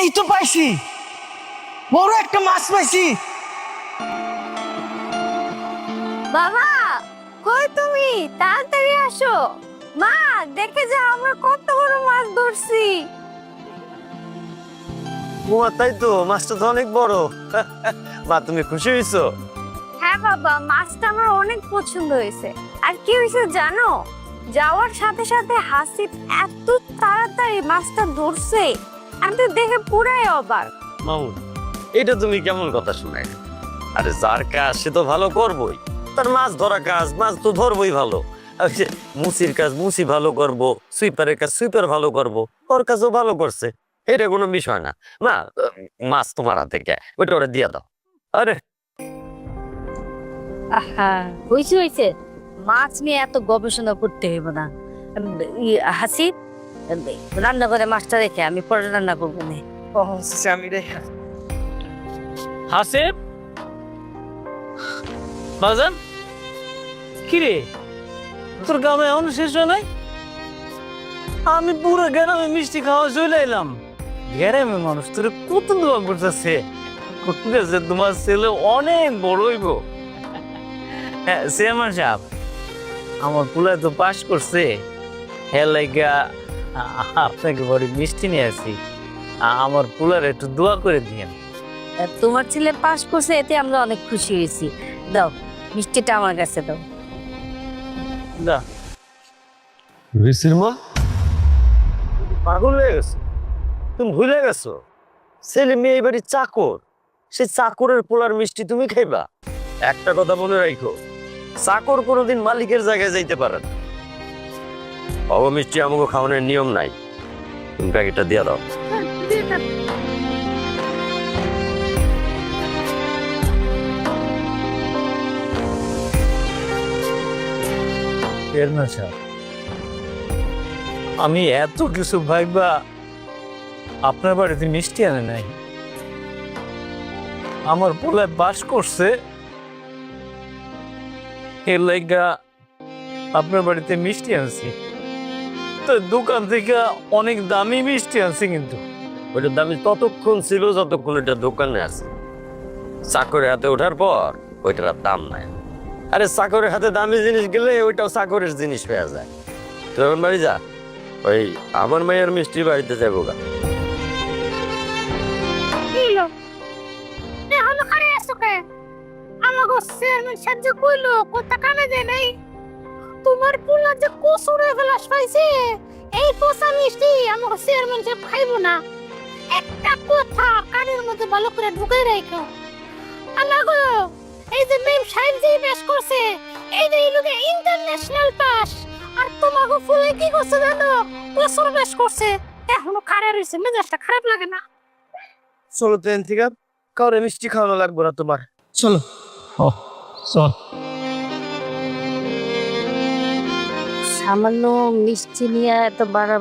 এই তো পাইছি। বড় একটা মাছ পাইছি। বাবা কই তুমি? তাড়াতাড়ি আসো। মা দেখে যাও আমরা কত বড় মাছ ধরছি। বোমা তাই তো মাছটা তো অনেক বড়। মা তুমি খুশি হয়েছো? হ্যাঁ বাবা মাছটা আমার অনেক পছন্দ হয়েছে। আর কি হয়েছে জানো? যাওয়ার সাথে সাথে হাসিব এত তাড়াতাড়ি মাছটা ধরছে আমি তো দেখে পুরাই অবাক। মামুন এটা তুমি কেমন কথা শোনাই আরে যার কাজ সে তো ভালো করবই। তার মাছ ধরা কাজ মাছ তো ধরবই ভালো। মুসির কাজ মুসি ভালো করব সুইপারের কাজ সুইপার ভালো করব ওর কাজও ভালো করছে। এটা কোনো বিষয় না। মা মাছ তোমার হাতে কে? ওটা ওরা দিয়ে দাও। আরে। আহা হয়েছে হয়েছে মাছ নিয়ে এত গবেষণা করতে হইব না। হাসি রান্না করে মাছটা রেখে আমি পরে রান্না করব না। আমি রে। হাসেব বাজান? কিরে তোর গ্রামে এখন শেষ হয় নাই? আমি পুরো গ্রামে মিষ্টি খাওয়া চলে এলাম। গ্রামে মানুষ তোর কত দোয়া করতেছে? করতেছে তোমার ছেলে অনেক বড় হইব। হ্যাঁ চেয়ারম্যান সাহেব। আমার পুলায় তো পাস করছে। হ্যাঁ লাইগা আপনাকে বড় মিষ্টি নিয়ে আসি। আমার পুলার একটু দোয়া করে দিয়েন। তোমার ছেলে পাস করছে এতে আমরা অনেক খুশি হয়েছি। দাও মিষ্টিটা আমার কাছে দাও। দা ঋষির মা? পাগল হয়ে গেছো? তুমি ভুলে গেছো? ছেলে মেয়ে এই বাড়ির চাকর। সেই চাকরের পোলার মিষ্টি তুমি খাইবা। একটা কথা বলে রাখো চাকর কোনোদিন মালিকের জায়গায় যাইতে পারে না। অব মিষ্টি আমাকে খাওয়ানোর নিয়ম নাই। তুমি প্যাকেটটা দিয়ে দাও। আমি এত কিছু ভাইবা আপনার বাড়িতে মিষ্টি আনে নাই। আমার পোলায় বাস করছে এর লাইগা আপনার বাড়িতে মিষ্টি আনছি। তো দোকান থেকে অনেক দামি মিষ্টি আনছি কিন্তু। ওইটার দামি ততক্ষণ ছিল যতক্ষণ এটা দোকানে আছে। চাকরের হাতে ওঠার পর ওইটার আর দাম নাই। আরে চাকরের হাতে দামি জিনিস গেলে ওইটাও চাকরের জিনিস পেয়ে যায়। তো এখন বাড়ি যা ওই আমার মেয়ের মিষ্টি বাড়িতে যাব গা। আমাগো চেয়ারম্যান সাহায্য কইলো কোথা কানে দেয় নাই। তোমার পুলা যে কসুরে ফেলাস পাইছে এই পোষা মিষ্টি আমাগো চেয়ারম্যান সাহেব খাইবো না। একটা কথা কানের মধ্যে ভালো করে ঢুকে রেখো আমাগো এই যে মেম সাহেব যে বেশ করছে এই যে লোকে ইন্টারন্যাশনাল পাস আর তোমাগো ফুলে কি করছে জানো? কসুর বেশ করছে। এখনও খারে রইছে মেজাজটা খারাপ লাগে না। চলো ট্রেন থেকে কাউরে মিষ্টি খাওয়ানো লাগবে না তোমার। চলো। চল সামান্য মিষ্টি নিয়ে এত বাড়া